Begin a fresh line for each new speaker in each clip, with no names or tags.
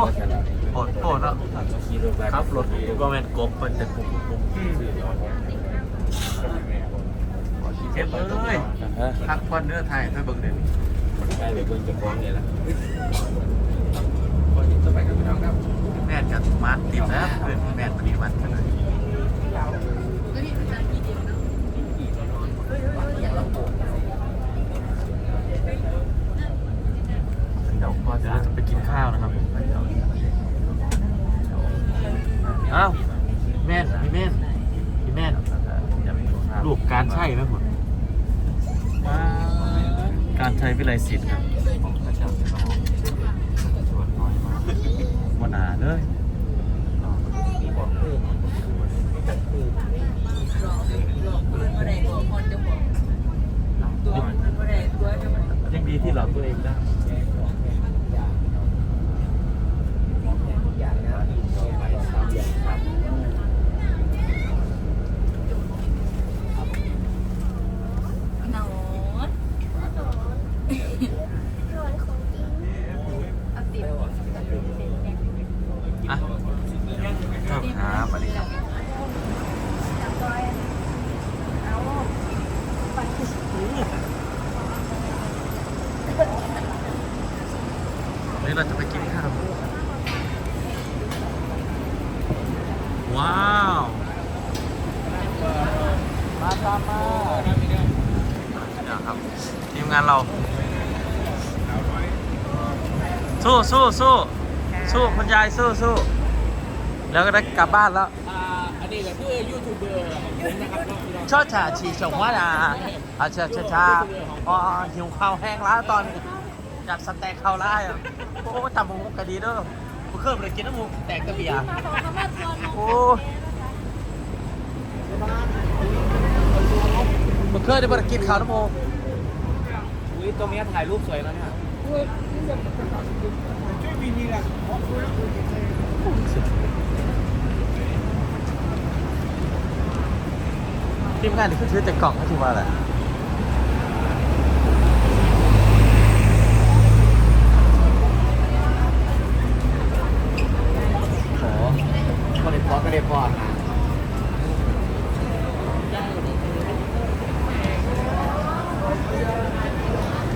โหดโหดแล้วครับรถก็แมนกบมันจะปุบปุบเจ็บเลยพักผ่อนเนื้อไทยถ้าเบิ่งเด่น
ได้เดี๋ยวเพิ่งจะฟ้องเนี่ยละ
แม่นกับมาติดแล้วเพื่อนแม่นปฏิวัติกันเลยเดี๋ยวก็จะจะไปกินข้าวนะครับอ้าวแม่นพี่แม่นพี่แม่นลูกการใช่ไหมผมการ ใช้วิไลศิลป์ครับวันหนาเลยยังดีที่หลอกตัวเองได้
นอน
อะ ครับครับสวัสดีครับวันนี้เราจะไปกินข้าวว้าวมาตามมาเดี๋ยวครับทีมงานเรา สู้สู้สู้สู้คุณยายสู้สู้ แล้วก็ได้กลับบ้านแล้ว
อันนี้ก็คือยูทูบเบอร์ของผมนะครับน้องพี่น้อง
ชอบฉาฉี่ฉงว่านะอาชาชาชาอ๋อหิวข้าวแห้งแล้วตอนอยากสแต็กข้าวไล่อะโอ้ตำหมูกระดีเด้อกูเคยไปกินน้ำหมูแตกกระเบียร์โอ้กูเคยได้ไปกินข้าวน้ำหมู
อุ้ยตัวเมียถ่ายรูปสวยแล้วเนี่ย
ทีมงานนี่คือถือแต่กล่องก็ถือว่าอะไรโอ้
ก็เลยพอก็เลยพอนะ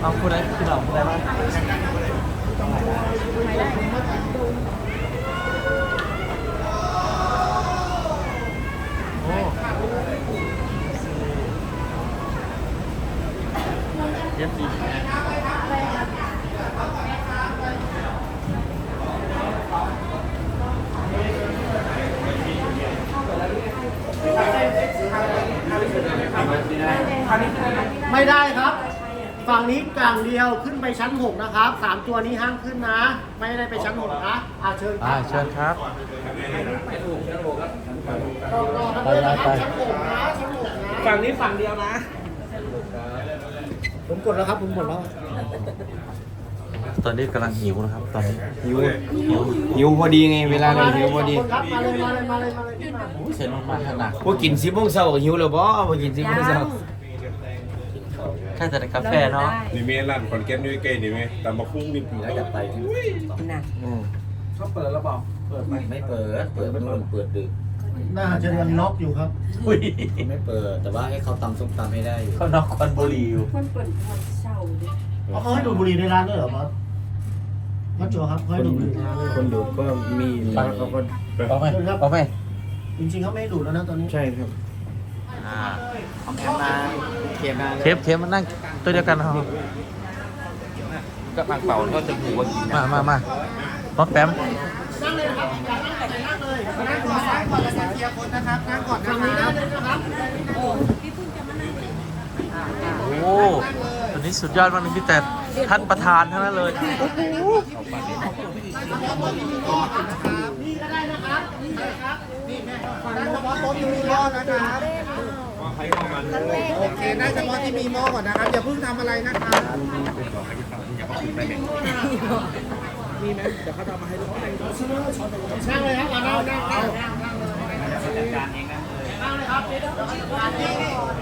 เอาคุณได้คุณหลอกคุณได้บ้าง
ไม่ได้ครับ ฝั่งนี้กลางเดียวขึ้นไปชั้น6นะครับสามตัวนี้ห้ามขึ้นนะ ไม่ได้ไปชั้น6นะอาเชิญค
อ่า
รับ
เชิญครับ
รอรอทั้งเลยนะครับชั้น6นะชั้น6นะ
ฝั่งนี้ฝั่งเดียวนะ
ผมกดแล้วครับผมกดแล้ว
ตอนนี้กำลังหิวนะครับ ตอนนี้
หิวหิวหิวพอดีไงเวลาเราหิวพอดี
ครับมาเลยมาเลยมาเลยมาเลยขึ้นมา
โอ้ยเส้นมันมาขนาด
พวกกินสิบโมงเช้าก็หิวแล้วบ่พวกกินสิบโมงเช้า
แค่แต่ในกาแฟเนาะ
นี่มีร้านคอนแกนด้วยใกล้นี่ไหมตำบักหุ่งนี่ปีแล้วจะไป
อืม
เขาเปิดแล้วเปล่า
ไม่เปิด เปิดนู่นเปิดดึก
น่าจะยังล็อกอยู่ครับ
อุ้ย
ไม่เปิด แต่ว่าให้เขาตำส้มตำให้ได้อยู่
เขานอกควันบุหรี่อยู่
มันเปิดพอเช่าดิ
เอาเขาให้ดูดบุหรี่ในร้านด้วยเหรอครับมัดโจครับเขาให้ดูดบุหรี่ในร้านด้วย
คนดูก็มีแล้วเขาก็
เอาไหมเอาไหม
จริงๆเขาไม่ให้ดูดแล้วนะตอนนี้
ใช่ครับ
อ่า
เอาแคมมาเขียนมา
เทปเทปมันนั่งตัวเดียวกันนะครับ
ก็ปังเป่าก็จะหูว่ากิน
มามามาป๊อปแป๊ม
นั่งเลยนะครับอย่านั่งแต่นั่งเลยนั่งก่อนนั่งก่อนแล้วจะเคลียร์คนนะครับนั่งก่อนนะครับนั่งเลยนะครับ
โอ้ตัวนี้สุดยอดมากเลยพี่แต่ท่านประธานทั้งนั้นเลย
นี่ก็ได้นะครับนี่นะครับนี่แม่นั่งเฉพาะโต๊ะที่มีหม้อนะครับ โอเคนั่งเฉพาะที่มีหม้อก่อนนะครับอย่าเพิ่งทำอะไรนะครับมีไหมเดี๋ยวเขาทำมาให้ดูนั่งเลยครับมานั่งนั่งนั่งนั่งเลยนั่งเลยครับ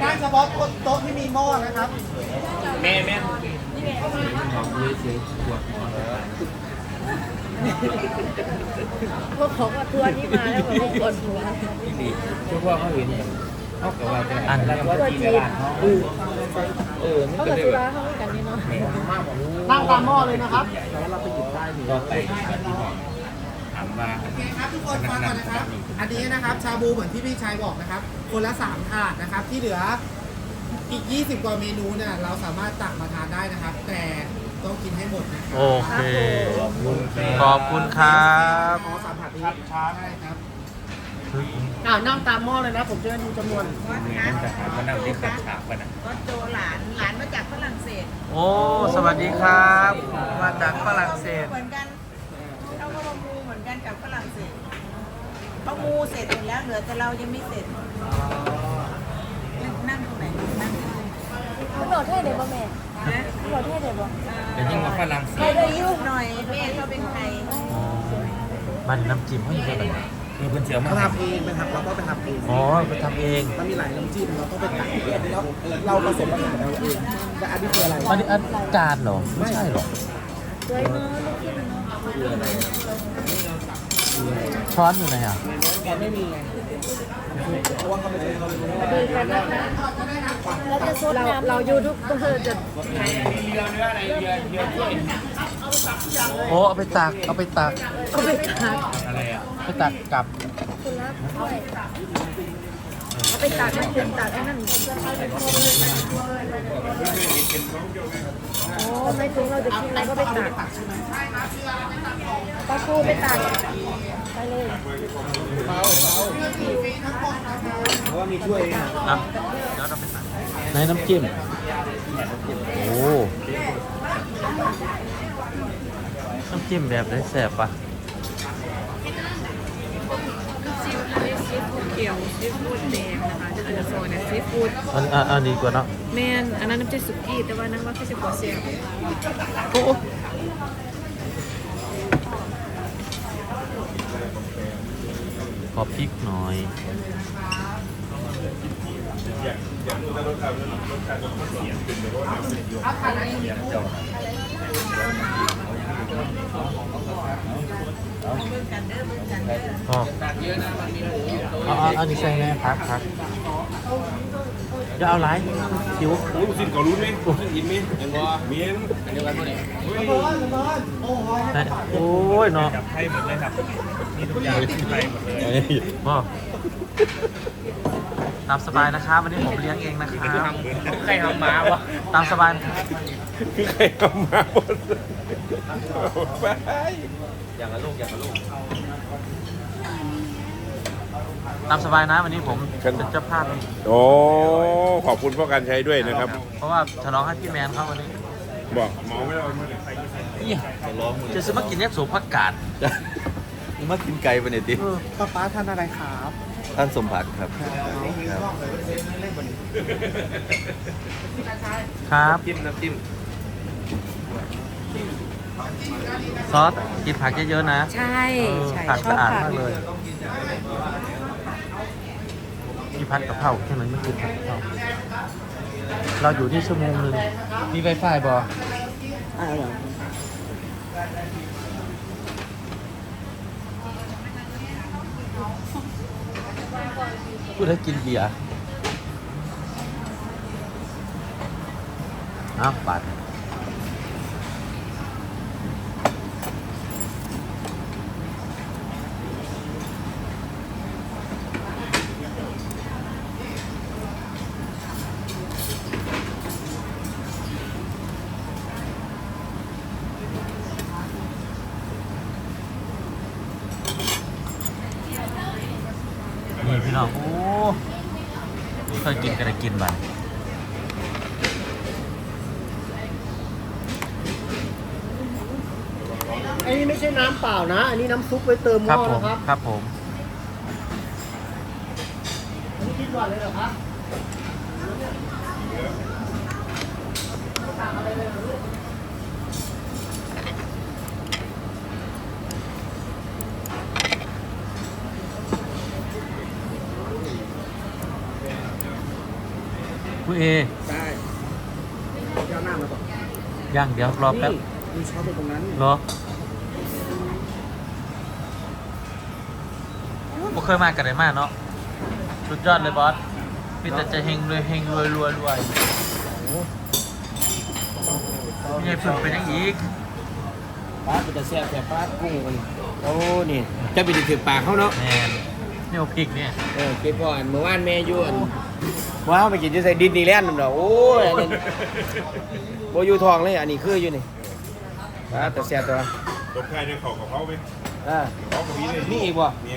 นั่งเฉพาะโต๊ะที่มีหม้อนะครับ
แม่แม่
น
พวกของว่าทัวร์นี้มาแล้วแบบปวดหัว
ดีทุกว่าเขาเห็น เขากับว่าเป็น
อัน
แล้วก็จีนบ้านเขาเออมัน
เขา
ก็
กับ
เลย
ธุ
แบ
ระ
บ
เขากันนี่เนาะ
นั่งตามหม้อเลยนะครับ
ก็ไปที่ห้องถามว่า
โอเคครับทุกคนฟังก่อนนะครับ อันนี้นะครับ ชาบูเหมือนที่พี่ชายบอกนะครับ คนละ3ถาดนะครับ ที่เหลืออีก 20 กว่าเมนูเนี่ยเราสามารถตักมาทานได้นะครับ แต่ต้องกินให้หมดนะครั
โอเค ขอบคุณครับ
ขอสามถาดนี้ช้าได้ครับ อ่านั่งตามหม้อเลยนะ ผมจะได้ดูจำนวน
เหมือนจะหาว่านั่งที่ขับฉากกันนะ
ก็โจหลานหลานมาจากฝรั่งเศส
โอ้ สวัสดีครับ มาจากฝรั่งเศส
เหมือนกันเขาก็มามูเหมือนกันกับฝรั่งเศสเขามูเสร็จหมดแล้วเหลือแต่เรายังไม่เสร็จนั่งตรงไหนนั่งตรงไหน
คุณหล่อเท่เดี๋ยวบ่แม่
นะ
คุณหล่อเท่เดี๋ยวบ่
แต่ยิ่งมาฝรั่งเศ
ใคร
ส
ได้ยุบหน่อยแม่เขาเป็นใคร
มันน้ำจิ้มเขาอยู่ที่ไหน
มีคนเสียวมา
เราทำเองเป็นทำเราก็ไปทำเอง
อ๋อไปทำเอง
มันมีหลายน้ำจิ้มเราต้องไปตักเองแล้วเราผสมอาหารเราเองแต่อันนี้คืออะไร
อันนี้อันจานเหรอ ไม่ใช่หรอ
สวยเนาะลูกชิ้นเนาะ
ช้อนอยู่ไหนอะ
แต่ไม่มีไงเพราะว่าเขาไม่ใช่เขารู้
ดีกันมากนะแล้วจะซดน้ำเรายูทูบเบอร์จะ
โอ้เอาไปตักเอาไปตัก
เอาไปตัก
อะไรอะ
ไปตักกลับ
คุณรับด้วยเอาไปตักนั่นเป็นตักไอ้นั่นโอ้ไม่ถึงเราจะกินเราก็ไปตักปลาคูไปตักไปเลย
เพราะว่ามีช่วยเอง
อะเดี๋ยวเราไปตักในน้ำจิ้มโอ้ น้ำจิ้มแบบได้แสบปะ
ซีฟู้ดเขียวซีฟู้ดแดงนะคะอันนี้โซนเนี่ยซีฟู้ด
อันอันอันดีกว่าเนาะ
แมนอันนั้นน้ำจิ้มสุกี้แต่ว่านั่นว่าคือสิบกว่าเซีย
โอ้ขอพริกหน่อยอ๋ อเอาเอาเอานี่ใส่ไงพักพักจะเอาไรคิว
โอ้ยสินเขารู้ไหมสินอินไหมเห็นว่ามีน
เดียวกันหมดเลย
ได้โอ้ยเนาะ
จับไทยหมดเลยครับนี่ทุกอย่างไทยหมดเลย
พ่อ ตามสบายนะครับวันนี้ผมเลี้ยงเองนะครับ
ใครทำหมาวะ
ตามสบายนะครับ
คือใครทำมาหมดไป
อย่างละลูกอย่างละลูก
ตามสบายนะวันนี้ผมเป็นเจ้าภาพเอง
โอ้ขอบคุณพ่อการใช้ด้วยนะครับ
เพราะว่าฉลองให้พี่แมนเขาวันนี้
บอกเมาไม่ได้ไม่ได้
นี่จะซื้อมากินเนี่ยสูบผักกาด
มากินไก่ปะเนี่ยติ
ป้าป้าทานอะไรครับ
ท่านสมผักดิ์ครับ
ครับ
จิ้มน้ำจิ้ม
ซอสกินผักเยอะๆนะ
ใช่
เออ
ใช่
ผัก
ชอ
สะ
บ
อาด
ผัก
มากเลยมีพัดกะเพราแค่นั้นไม่กินผัดกะเพราเราอยู่ที่ชั่วโมงหนึ่งมีไวไฟบอ พูดให้กินเบียร์อ้าวปัด นี่พี่น้อง โอ้เคย กินกันได้กินบ้าง
อันนี้ไม่ใช่น้ำเปล่านะ อันนี้น้ำซุปไว้เติมห
ครั
ม้
บ
อ
ผม
นะครับ
ครับผม
อันนี้คิดก่อนเลยเหรอครับุ
ณเอ
ได้เดี๋ยวหน้ามาก่อน
ย่างเดี๋ยวรอแป๊บ
นี่มีช้อนอยู่ตรงนั้น
รอบ่เคยมากันเลยมากเนาะสุดยอดเลยบอสมีแต่จะเฮงรวยเฮงรวยรวยรวยมีเงฝึกเป็นอย่างอีก
ปลาจะเนแต่แซ่บปลากุ้งมันโอ้นี่จะไปถึงปากเขาเนาะ
แม่นี่โอปิกเนี่ย
เออเก็บก่อนเมื่อวานแม่ยวน ว้าวไปกินที่ใส่ดินนีแลนด์นั่นเนาะโอ้ยอันนั้นโบอยูทองเลยอันนี้คืออยู่นี่ป้าแต่แซ่บตัว
ตบท้ายด้วยเขากับเขาไหม
อ่า
เขากับพี่เลย
มีอีกบ่
มี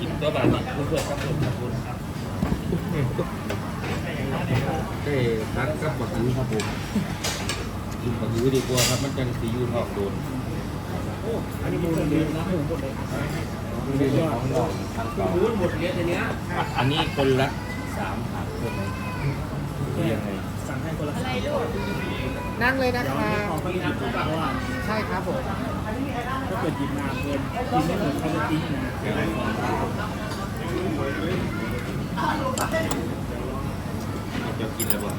กินตัวบาทนี่เพื่อนครับผมครับผมได้พักกับบักยูครับผมกินบักยูดีกว่าครับ มันจังสียูทองโดนอันนี้มูลเดือนนะหมูหมดเลยมูลยอดมูล หมดเยเนี้ยอันนี้คนละสามผักคนไหนยังไง
นั่งเลยนะคะใช่ครับผม
ถ้าเกิดหยิบมาเกินกินไม่หมดเข
า
จะกินแล้วบ่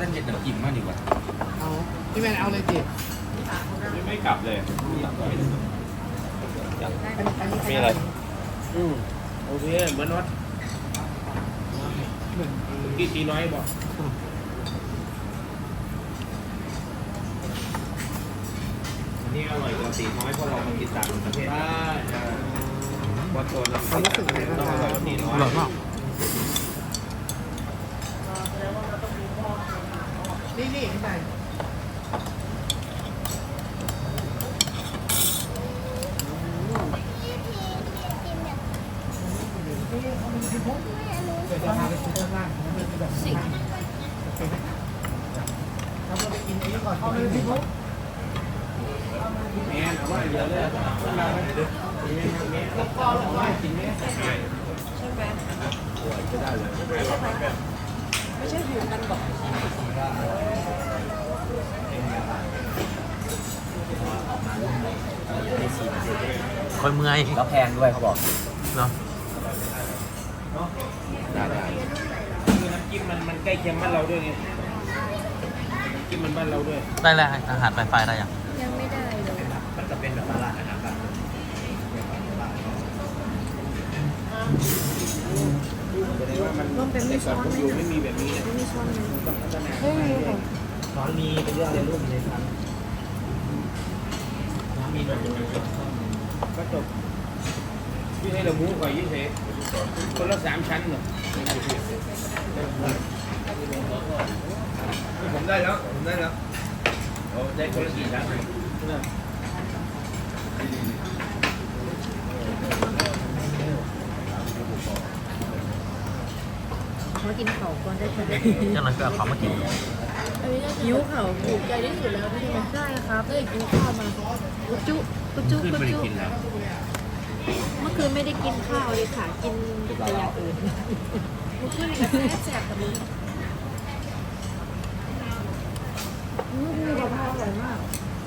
ท่านเห็นน้ำจิ้มมากดีกว่า
เอา พี่แมนเอาเลยจิ
ไม่กลับเลย
มีอะไร
อืมโอเคเหมือนน็อตกี่ตีน้อยบอก
อันนี้อร่อยกว่าตีน้อยเพราะเรามากินต่างประเทศ
ได้
วัดตัวเรา
ความรู้สึกไงบ้าง
ต้องอ
ค
ร่อย
รับ
กว่าตีน้อย
อร่อยมาก
นี่นี่พี่แมน เดี๋ยวจะพาไปซื้อข้างล่างนะมันเป็นแบบนี้โอเคไหมเราจะไปกินอันนี้ก่อนเข้าเลยพี่พุ๊ก
แม่เอาว่าเยอะเลยคนเราไม่ได้แม่แม่แล้วก็เอาว่า กินแม่
ใช่ไหมไม่ใช่อยู่กันบอก
คอยเมื่อย
แล้วแพงด้วยเขาบอก
เนาะ
ได้ได้คือน้ำจิ้มมันมันใกล้เคียงบ้านเราด้วยไงน้ำจิ้มมันบ้านเราด้วย
ได้แล้วอาหารไฟไฟได้ยัง
ร่
วมเป็นมีช้อนไหม
อยู่ไม่มีแบบนี้นะ
ไม่มีช้อนไหมเฮ้ยของ
ช้อนมีเป็นเรื่องในรูปในครับมีแบบก็จบยื่ให้เราหมูก่อนยื่เสคนละสามชั้นเนาะผมได้แล้วผมได้แล้วโอ้ได้คนละสี่ชั้น
เขากินเขาก่อนได้ไหม
จังนั้นก็เอาเขามากิน
หิวเขาถูกใจที่สุดแล้วใช่ไหมใช่ครับเลยกินข้าวมากุจุกุจุ
ขึ้น
กุ
ไป
จุ
กินแล้ว
เมื่อคืนไม่ได้กินข้าวเลยค่ะ กินแต่อย่างอื่นเมื่อคืนนี่ก็แซ่บๆกับมึงอืมกะเพราอร่อยมาก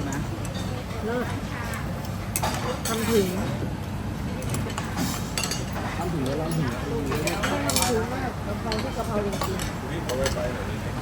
นะเลิศทำถึง
ทำถึงแล้วร้อนถึง
ทำถึงมากกะเพราที่กะเพราจริงๆ